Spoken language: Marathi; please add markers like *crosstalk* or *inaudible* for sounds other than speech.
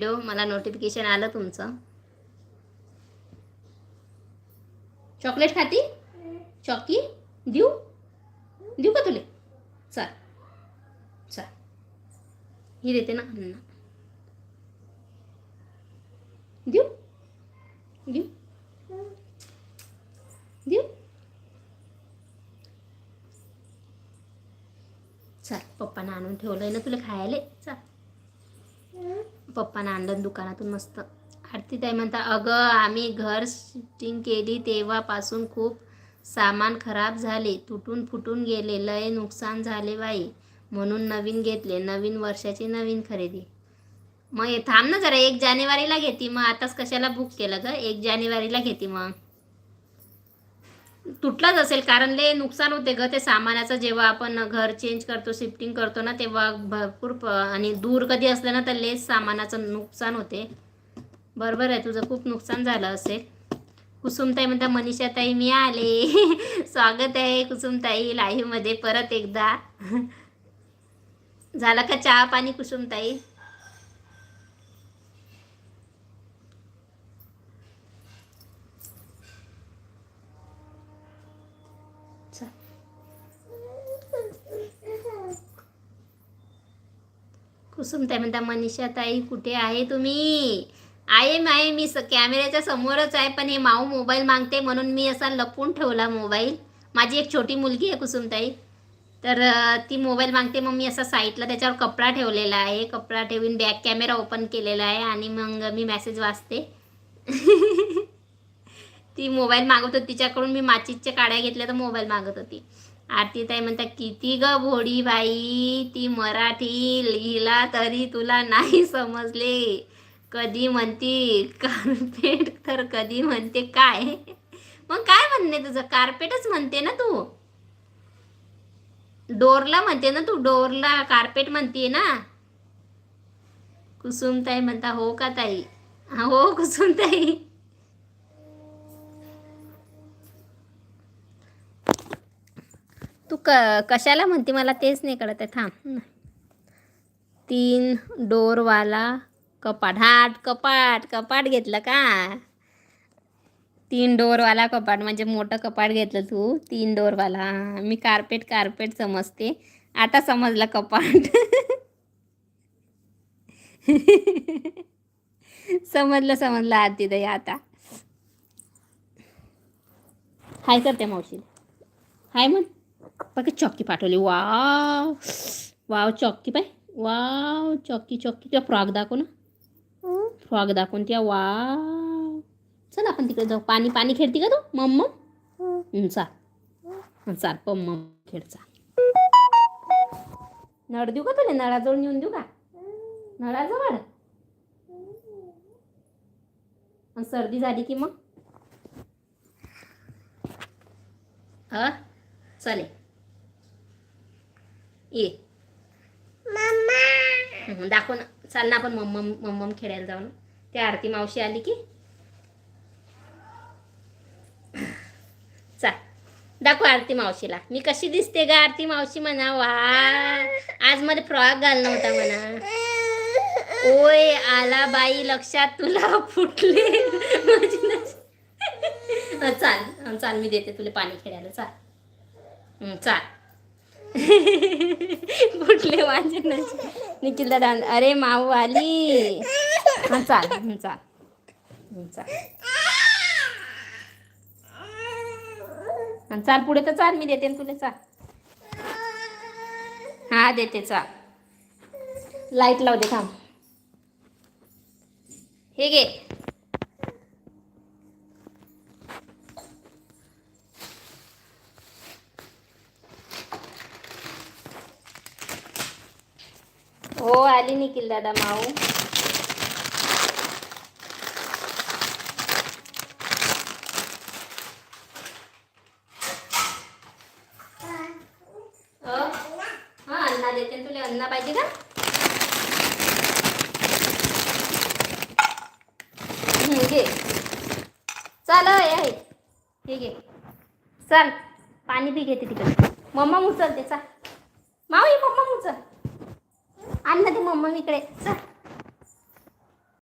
हॅलो मला नोटिफिकेशन आलं तुमचं. चॉकलेट खाती? चॉकी देऊ? देऊ का तुले? चल. चल. ही देते ना देऊ? देऊ? देऊ? चल पप्पानं आणून ठेवलंय ना तुला खायला. चल. पप्पानं आणलं दुकानातून मस्त. आरती ताई म्हणता अगं आम्ही घर शिफ्टिंग केली तेव्हापासून खूप सामान खराब झाले. तुटून फुटून गेले. लय नुकसान झाले बाई. म्हणून नवीन घेतले. नवीन वर्षाची नवीन खरेदी. मग थांब ना जरा. एक जानेवारीला घेते. मग आताच कशाला बुक केलं ग? एक जानेवारीला घेते मग. तुटलाच असेल. कारण ले नुकसान होते ग ते सामानाचं. जेव्हा आपण घर चेंज करतो शिफ्टिंग करतो ना तेव्हा भरपूर प आणि दूर कधी असलं ना तर लेस सामानाचं नुकसान होते. बरोबर आहे तुझं खूप नुकसान झालं असेल. कुसुमताई म्हणता मनीषाताई मी आले. *laughs* स्वागत आहे कुसुमताई लाईव्हमध्ये परत एकदा. *laughs* झालं का चहा पाणी कुसुमताई? कुसुमताई म्हणता मनीषा ताई कुठे आहे तुम्ही? आहे आहे मी स कॅमेऱ्याच्या समोरच आहे पण हे माऊ मोबाईल मागते म्हणून मी असा लपून ठेवला मोबाईल. माझी एक छोटी मुलगी आहे कुसुमताई तर ती मोबाईल मागते मग मी असा साईटला त्याच्यावर कपडा ठेवलेला आहे. कपडा ठेवून बॅक कॅमेरा ओपन केलेला आहे आणि मग मी मेसेज वाचते. *laughs* ती मोबाईल मागत होती तिच्याकडून मी माचीसच्या काड्या घेतल्या तर मोबाईल मागत होती. आरती ताई म्हणता किती ग भोडी बाई ती मराठी लिहिला तरी तुला नाही समजले. कधी म्हणती कार्पेट तर कधी म्हणते काय? मग काय म्हणणे तुझं? कार्पेटच म्हणते ना तू. डोरला म्हणते ना तू डोरला कार्पेट म्हणते ना. कुसुमताई म्हणता हो का ताई? हा, हो कुसुम ताई तू क कशाला म्हणते? मला तेच नाही कळत आहे. थांब. तीन डोरवाला कपाट. हाट कपाट. कपाट घेतलं का? तीन डोरवाला कपाट. म्हणजे मोठं कपाट घेतलं तू. तीन डोरवाला मी कार्पेट कार्पेट समजते. आता समजलं कपाट. समजलं समजलं आरती दही आता. हाय करते मावशी. हाय मग बघ चॉकी पाठवली. वाव. वाव चॉकी पाय. Wow Chocky Chocky. तुला फ्रॉक दाखव ना. फ्रॉक दाखवून त्या वाव. चल आपण तिकडे जाऊ. पाणी पाणी खेळते का तू? मम्म? चाल. चाल. पम्म खेळ चाल. नळ देऊ का तुला? नळाजवळ नेऊन देऊ का? नळाजवळ? आणि सर्दी झाली की मग? हा चालेल. ये. दाखव ना. चाल ना आपण मम्मम मम्मम खेळायला जाऊ ना. त्या आरती मावशी आली की. चाल दाखव आरती मावशीला. मी कशी दिसते ग आरती मावशी म्हणा वा. आज मध्ये फ्रॉक घाल नव्हता म्हणा. ओय आला बाई लक्षात तुला फुटले. चाल चाल मी देते तुला पाणी खेळायला. चाल. चाल. *laughs* माझे निखिल दादा अरे माऊ आली. हं, चाल चाल. चाल. चाल पुढे तर चाल मी देते ना तुला चाल. हा देते चाल. लाइट लावते थांब. हे घे. हो आली निखिल दादा माऊ. हां हा अन्ना देते तुला. अन्ना पाहिजे का? हं, घे. चाल आहे. अय. हे घे. चल. पाणी बी घेते तिकडे. मम्मा उचलते चाल माऊ ये मम्मा उचल. आण ना ते मम्मी इकडे. चल.